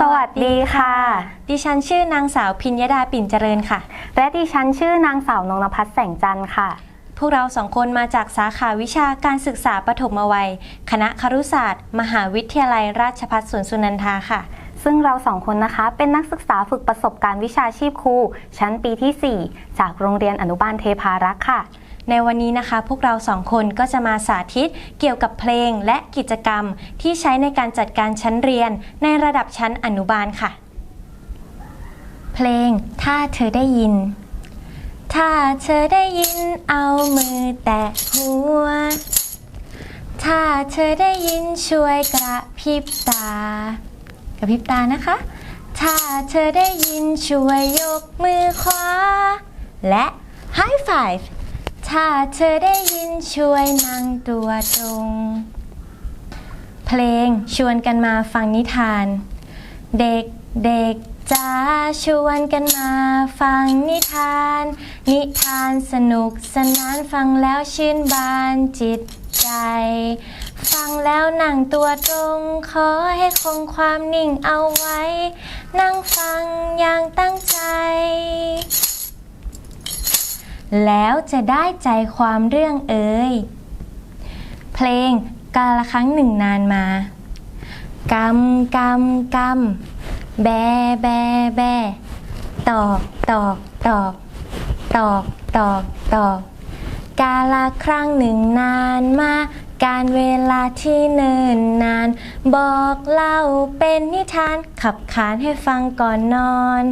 สวัสดีค่ะ ดิฉันชื่อนางสาวพิญญดาปิ่นเจริญค่ะ และดิฉันชื่อนางสาวนงนภัสแสงจันทร์ค่ะ พวกเราสองคนมาจากสาขาวิชาการศึกษาปฐมวัย คณะครุศาสตร์ มหาวิทยาลัยราชภัฏสวนสุนันทาค่ะ ซึ่งเราสองคนนะคะเป็นนักศึกษาฝึกประสบการณ์วิชาชีพครูชั้นปีที่ 4 จากโรงเรียนอนุบาลเทพารักษ์ค่ะ ในวันนี้นะคะ พวกเราสองคนก็จะมาสาธิตเกี่ยวกับเพลงและกิจกรรมที่ใช้ในการจัดการชั้นเรียนในระดับชั้นอนุบาลค่ะ เพลงถ้าเธอได้ยิน ถ้าเธอได้ยินเอามือแตะหัว ถ้าเธอได้ยินช่วยกระพริบตากระพริบตานะคะ ถ้าเธอได้ยินช่วยยกมือขวาและ High Five ถ้าเธอได้ยินช่วยนั่งตัวตรง เพลงชวนกันมาฟังนิทาน เด็กเด็กจ้าชวนกันมาฟังนิทาน นิทานสนุกสนานฟังแล้วชื่นบานจิตใจ ฟังแล้วนั่งตัวตรง ขอให้คงความนิ่งเอาไว้ นั่งฟังอย่างตั้งใจ แล้วจะได้ใจความเรื่องเอ่ยเพลงกาละครั้งหนึ่งนานมากำกำกำแบแบแบตอกตอกตอกตอกตอกตอกกาละครั้งหนึ่งนานมา การเวลาที่เนิ่นนาน บอกเล่าเป็นนิทานขับขานให้ฟังก่อนนอน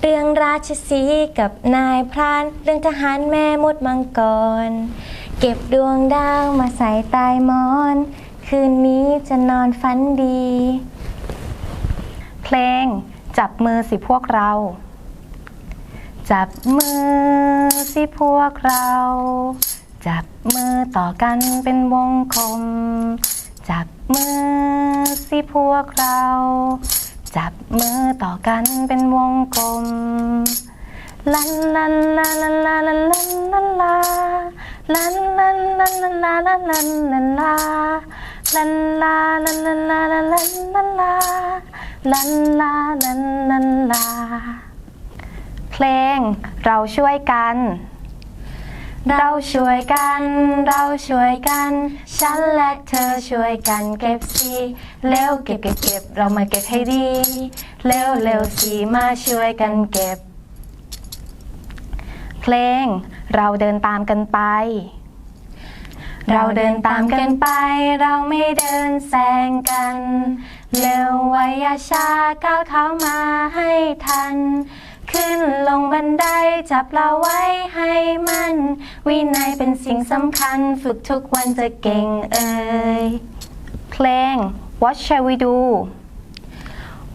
เรื่องราชสีกับนายพราน เรื่องทหารแม่มดมังกร เก็บดวงดาวมาใส่ใต้หมอน คืนนี้จะนอนฝันดี เพลงจับมือสิพวกเรา จับมือสิพวกเรา จับมือต่อกันเป็นวงกลม จับมือสิพวกเรา จับมือต่อกันเป็นวงกลมลันลันลาลันลาลันลันลันลาลันลันลันลันลาลันลันลันลาลันลาลันลันลาลันลันลันลาลันลาลันลันลาเพลงเราช่วยกัน เราช่วยกัน เราช่วยกัน ฉันและเธอช่วยกันเก็บสิเร็วเก็บเก็บเก็บเรามาเก็บให้ดี เร็วเร็วสิมาช่วยกันเก็บ เพลง เราเดินตามกันไป เราเดินตามกันไป เราไม่เดินแซงกัน เร็วไวยาชาก้าวเท้ามาให้ทัน ขึ้นลงบันไดจับเราไว้ให้มันวินัยเป็นสิ่งสำคัญฝึกทุกวันจะเก่งเอ่ยเพลง What shall we do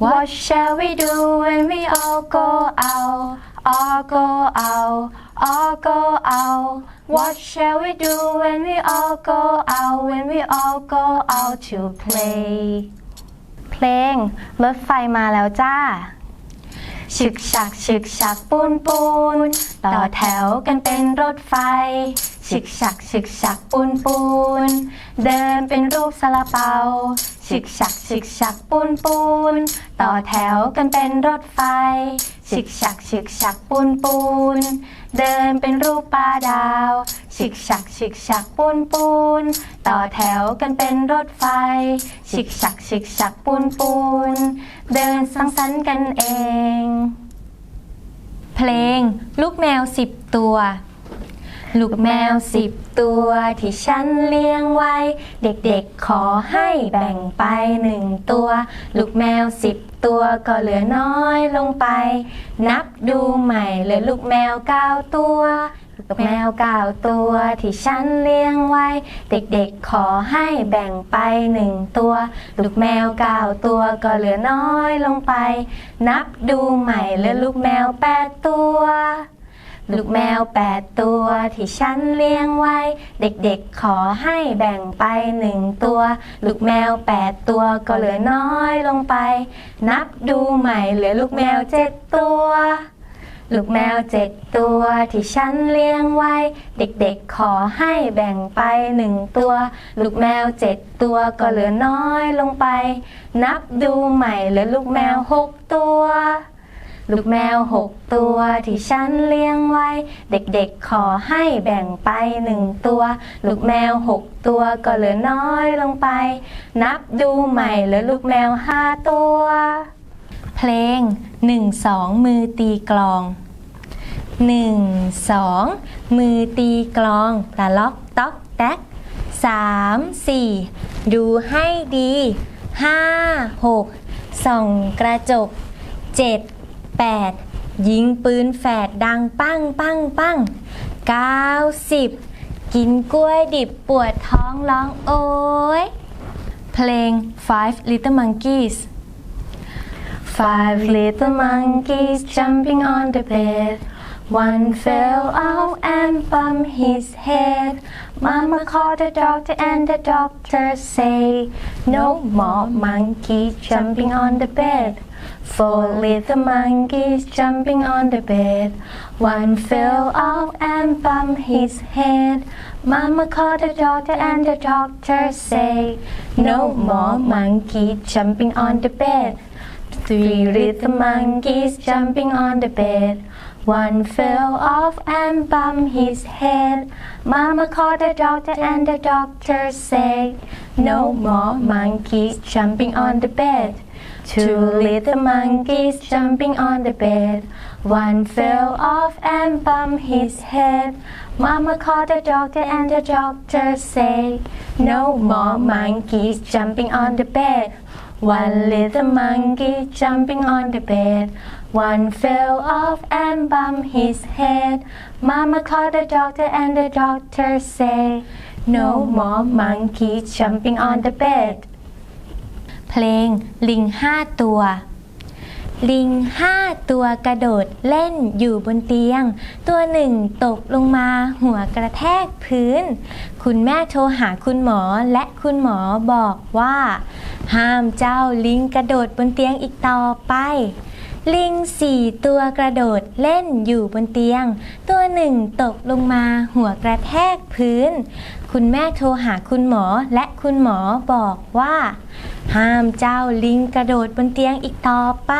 What shall we do when we all go out all go out all go out What shall we do when we all go out when we all go out to play เพลงรถไฟมาแล้วจ้า ฉึกฉักฉึกฉักปูนปูนต่อแถวกันเป็นรถไฟฉึกฉักฉึกฉักปูนปูนเดินเป็นรูปซาลาเปาฉึกฉักฉึกฉักปูนปูนต่อแถวกันเป็นรถไฟ ฉึกชักฉึกชักปูนปูน เดินเป็นรูปปลาดาวฉึกชักฉึกชักปูนปูน ต่อแถวกันเป็นรถไฟฉึกชักฉึกชักปูนปูน เดินสังสรรค์กันเอง เพลงลูกแมวสิบตัว ลูกแมวสิบตัวที่ฉันเลี้ยงไว้ เด็กๆขอให้แบ่งไปหนึ่งตัว ลูกแมวสิบตัวก็เหลือน้อยลงไป นับดูใหม่เหลือลูกแมวเก้าตัวลูกแมวเก้าตัวที่ฉันเลี้ยงไว้ เด็กๆขอให้แบ่งไปหนึ่งตัว ลูกแมวเก้าตัวก็เหลือน้อยลงไป นับดูใหม่เหลือลูกแมวแปดตัว ลูกแมวแปดตัวที่ฉันเลี้ยงไว้ เด็กๆขอให้แบ่งไปหนึ่งตัว ลูกแมวแปดตัวก็เหลือน้อยลงไป นับดูใหม่เหลือลูกแมวเจ็ดตัวลูกแมวเจ็ดตัวที่ฉันเลี้ยงไว้ เด็กๆขอให้แบ่งไปหนึ่งตัว ลูกแมวเจ็ดตัวก็เหลือน้อยลงไป นับดูใหม่เหลือลูกแมวหกตัว ลูกแมวหกตัวที่ฉันเลี้ยงไว้ เด็กๆขอให้แบ่งไปหนึ่งตัว ลูกแมวหกตัวก็เหลือน้อยลงไป นับดูใหม่เหลือลูกแมวห้าตัว เพลง1 2มือตีกลอง1 2มือตีกลองตะล็อกต๊อกแต๊ก3 4ดูให้ดี5 6ส่องกระจก7 8 ยิงปืนแฝดดังปั้งปั้งปั้ง9 10กินกล้วยดิบปวดท้องร้องโอยเพลง Five Little Monkeys Five little monkeys jumping on the bed. One fell off and bumped his head. Mama called the doctor and the doctor say, No more monkeys jumping on the bed. Four little monkeys jumping on the bed. One fell off and bumped his head. Mama called the doctor and the doctor say, No more monkeys jumping on the bed. Three little monkeys jumping on the bed. One fell off and bumped his head. Mama called the doctor and the doctor said, No more monkeys jumping on the bed. Two little monkeys jumping on the bed. One fell off and bumped his head. Mama called the doctor and the doctor said, No more monkeys jumping on the bed. One little monkey jumping on the bed. One fell off and bumped his head. Mama called the doctor and the doctor said, No more monkeys jumping on the bed. เพลง ลิงห้าตัว ลิงห้าตัวกระโดดเล่นอยู่บนเตียง ตัวหนึ่งตกลงมาหัวกระแทกพื้น คุณแม่โทรหาคุณหมอและคุณหมอบอกว่า ห้ามเจ้าลิงกระโดดบนเตียงอีกต่อไป ลิงสี่ตัวกระโดดเล่นอยู่บนเตียง ตัวหนึ่งตกลงมาหัวกระแทกพื้น คุณแม่โทรหาคุณหมอและคุณหมอบอกว่า ห้ามเจ้าลิงกระโดดบนเตียงอีกต่อไป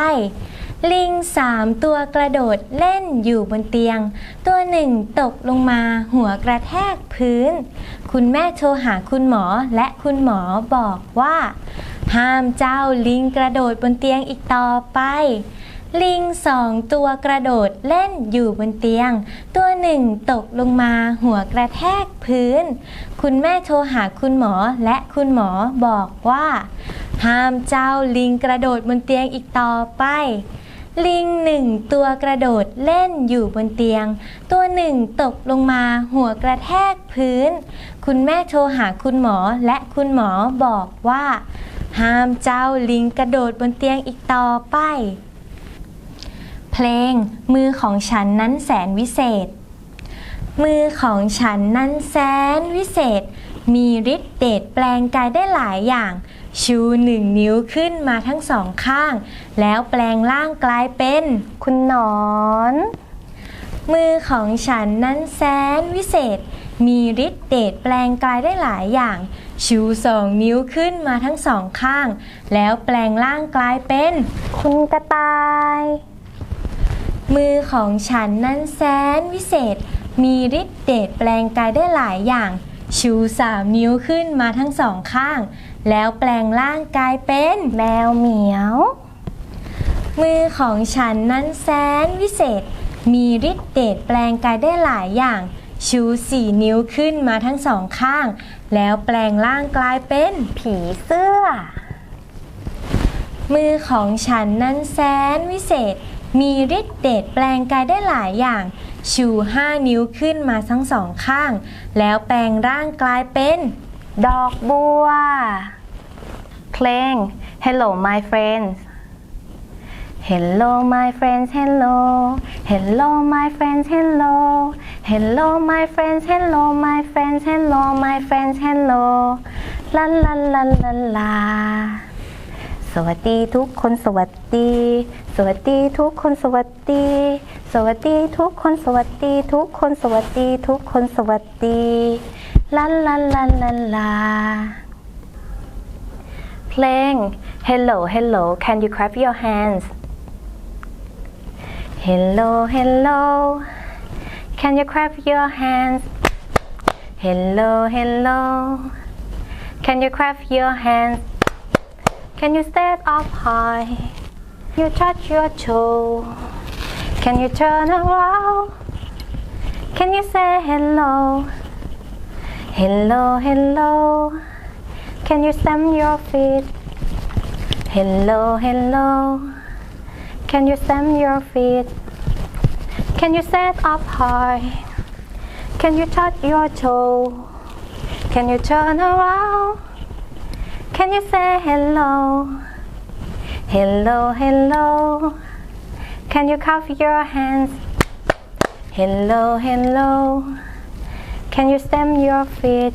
ลิงสามตัวกระโดดเล่นอยู่บนเตียง ตัวหนึ่งตกลงมาหัวกระแทกพื้น คุณแม่โทรหาคุณหมอและคุณหมอบอกว่า ห้ามเจ้าลิงกระโดดบนเตียงอีกต่อไป ลิงสองตัวกระโดดเล่นอยู่บนเตียง ตัวหนึ่งตกลงมาหัวกระแทกพื้น คุณแม่โทรหาคุณหมอและคุณหมอบอกว่า ห้ามเจ้าลิงกระโดดบนเตียงอีกต่อไป ลิงหนึ่งตัวกระโดดเล่นอยู่บนเตียง ตัวหนึ่งตกลงมาหัวกระแทกพื้น คุณแม่โทรหาคุณหมอและคุณหมอบอกว่า ห้ามเจ้าลิงกระโดดบนเตียงอีกต่อไป เพลง มือของฉันนั้นแสนวิเศษ มือของฉันนั้นแสนวิเศษ มีฤทธิ์เดชแปลงกายได้หลายอย่าง ชูหนึ่งนิ้วขึ้นมาทั้งสองข้าง แล้วแปลงร่างกลายเป็น คุณหนอน มือของฉันนั้นแสนวิเศษ มีฤทธิ์เดชแปลงกายได้หลายอย่าง ชูสองนิ้วขึ้นมาทั้งสองข้าง แล้วแปลงร่างกลายเป็น คุณกระต่าย มือของฉันนั้นแสนวิเศษ มีฤทธิ์เดชแปลงกายได้หลายอย่าง ชูสามนิ้วขึ้นมาทั้งสองข้าง แล้วแปลงร่างกายเป็นแมวเหมียว มือของฉันนั้นแสนวิเศษ มีฤทธิ์เดชแปลงกายได้หลายอย่าง ชูสี่นิ้วขึ้นมาทั้งสองข้าง แล้วแปลงร่างกลายเป็นผีเสื้อ มือของฉันนั้นแสนวิเศษ มีฤทธิ์เดชแปลงกายได้หลายอย่าง ชูห้านิ้วขึ้นมาทั้งสองข้าง แล้วแปลงร่างกลายเป็น ดอกบัว เพลง Hello my friends Hello my friends Hello Hello my friends Hello Hello my friends Hello my friends Hello my friends Hello ลาลาลาลาลา สวัสดีทุกคนสวัสดี สวัสดีทุกคนสวัสดี สวัสดีทุกคนสวัสดี ทุกคนสวัสดีทุกคนสวัสดีลาลาลาลาลาเพลง Hello Hello Can you clap your hands Hello Hello Can you clap your hands Hello Hello Can you clap your hands Can you stand up high You touch your toe Can you turn around Can you say hello Hello Hello Can you stamp your feet? Hello, hello. Can you stamp your feet? Can you stand up high? Can you touch your toe? Can you turn around? Can you say hello? Hello, hello. Can you cuff your hands? Hello, hello. Can you stamp your feet?